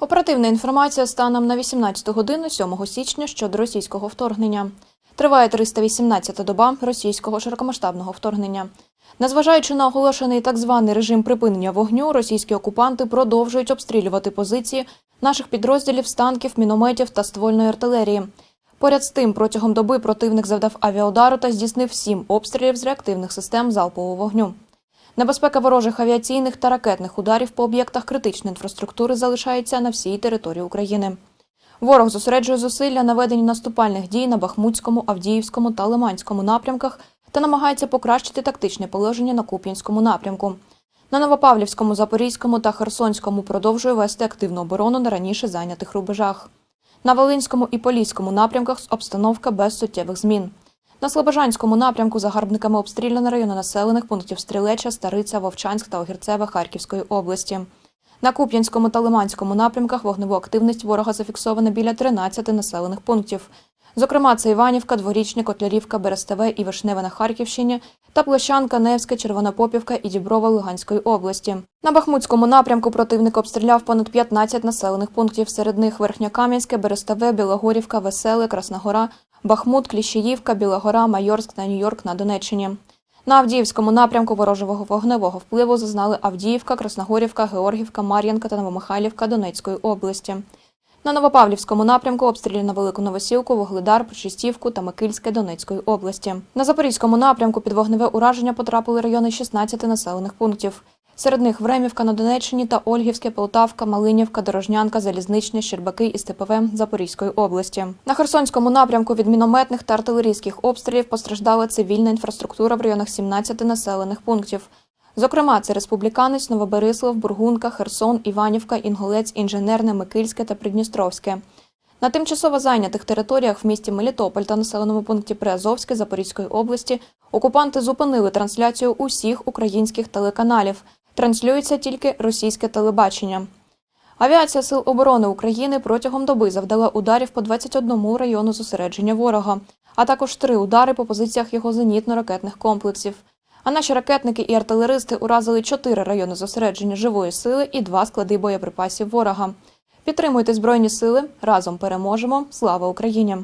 Оперативна інформація станом на 18 годину 7 січня щодо російського вторгнення. Триває 318-та доба російського широкомасштабного вторгнення. Незважаючи на оголошений так званий режим припинення вогню, російські окупанти продовжують обстрілювати позиції наших підрозділів з танків, мінометів та ствольної артилерії. Поряд з тим, протягом доби противник завдав авіаудару та здійснив сім обстрілів з реактивних систем залпового вогню. Небезпека ворожих авіаційних та ракетних ударів по об'єктах критичної інфраструктури залишається на всій території України. Ворог зосереджує зусилля на веденні наступальних дій на Бахмутському, Авдіївському та Лиманському напрямках та намагається покращити тактичне положення на Куп'янському напрямку. На Новопавлівському, Запорізькому та Херсонському продовжує вести активну оборону на раніше зайнятих рубежах. На Волинському і Поліському напрямках обстановка без суттєвих змін. На Слобожанському напрямку загарбниками обстріляно райони населених пунктів Стрілеча, Стариця, Вовчанськ та Огірцеве Харківської області. На Куп'янському та Лиманському напрямках вогневу активність ворога зафіксовано біля 13 населених пунктів. Зокрема, це Іванівка, Дворічні, Котлярівка, Берестове і Вишневе на Харківщині та Площанка, Невське, Червонопопівка і Діброва Луганської області. На Бахмутському напрямку противник обстріляв понад 15 населених пунктів. Серед них Верхньокам'янське, Берестове, Білогорівка, Веселе, Красногора, Бахмут, Кліщіївка, Білогора, Майорськ та Нью-Йорк на Донеччині. На Авдіївському напрямку ворожого вогневого впливу зазнали Авдіївка, Красногорівка, Георгівка, Мар'янка та Новомихайлівка Донецької області. На Новопавлівському напрямку обстріляно Велику Новосілку, Вугледар, Причистівку та Микильське Донецької області. На Запорізькому напрямку під вогневе ураження потрапили райони 16 населених пунктів. Серед них Времівка на Донеччині та Ольгівське, Полтавка, Малинівка, Дорожнянка, Залізничне, Щербаки і Степове Запорізької області. На Херсонському напрямку від мінометних та артилерійських обстрілів постраждала цивільна інфраструктура в районах 17 населених пунктів. Зокрема, це Республіканець, Новоберислав, Бургунка, Херсон, Іванівка, Інголець, Інженерне, Микильське та Придністровське. На тимчасово зайнятих територіях в місті Мелітополь та населеному пункті Приазовське Запорізької області окупанти зупинили трансляцію усіх українських телеканалів. Транслюється тільки російське телебачення. Авіація Сил оборони України протягом доби завдала ударів по 21 району зосередження ворога, а також три удари по позиціях його зенітно-ракетних комплексів. А наші ракетники і артилеристи уразили чотири райони зосередження живої сили і два склади боєприпасів ворога. Підтримуйте збройні сили разом переможемо. Слава Україні!